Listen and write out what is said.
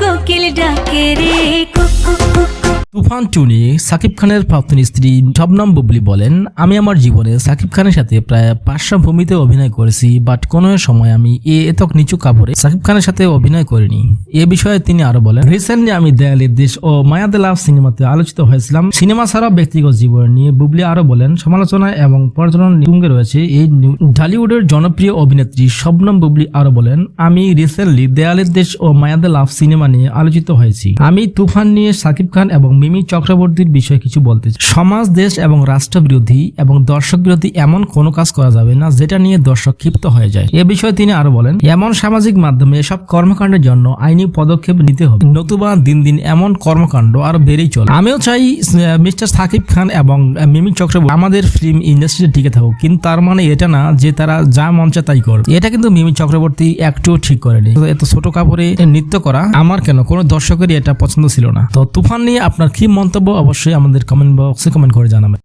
কোকিল ডাকে রে। তুফান টু নিয়ে সাকিব খানের প্রাক্তন স্ত্রী শবনম বুবলি বলেন, আমি আমার জীবনে সাকিব খানের সাথে প্রায় পাঁচশো ভূমিতে অভিনয় করেছি, বাট কোনো সময় আমি এ এতক নিচু কাপড়ে সাকিব খানের সাথে অভিনয় করিনি। এ বিষয়ে তিনি আরও বলেন, রিসেন্টলি আমি দেয়ালের দেশ ও মায়াদে লাভ সিনেমাতে আলোচিত হয়েছিলাম। সিনেমা ছাড়াও ব্যক্তিগত জীবন নিয়ে বুবলি আরও বলেন, সমালোচনা এবং পর্যটন তুঙ্গে রয়েছে এই ঢালিউডের জনপ্রিয় অভিনেত্রী শবনম বুবলি আরও বলেন, আমি রিসেন্টলি দেয়ালের দেশ ও মায়াদে লাভ সিনেমা নিয়ে আলোচিত হয়েছি। আমি তুফান নিয়ে সাকিব খান এবং মিমি চক্রবর্তীর বিষয়ে কিছু বলতে চাই। সমাজ, দেশ এবং রাষ্ট্র বিরোধী এবং দর্শক বিরোধী এমন কোনো কাজ করা যাবে না যেটা নিয়ে দর্শক ক্ষিপ্ত হয়ে যায়। এ বিষয়ে তিনি আরও বলেন, এমন সামাজিক মাধ্যমে এসব কর্মকাণ্ডের জন্য আইনি পদক্ষেপ নিতে হবে। নতুবা দিন দিন এমন কর্মকাণ্ড আরও বেড়েই চলে। আমিও চাই মিস্টার সাকিব খান এবং মিমি চক্রবর্তী আমাদের ফিল্ম ইন্ডাস্ট্রিতে টিকে থাকুক, কিন্তু তার মানে এটা না যে তারা যা মন চায় তাই করবে এটা কিন্তু মিমি চক্রবর্তী একটুও ঠিক করেনি। এত ছোট কাপড়ে নৃত্য করা আমার কেন? কোনো দর্শকেরই এটা পছন্দ ছিল না। তো তুফান নিয়ে আপনার কি মন্তব্য অবশ্যই আমাদের কমেন্ট বক্সে কমেন্ট করে জানাবেন।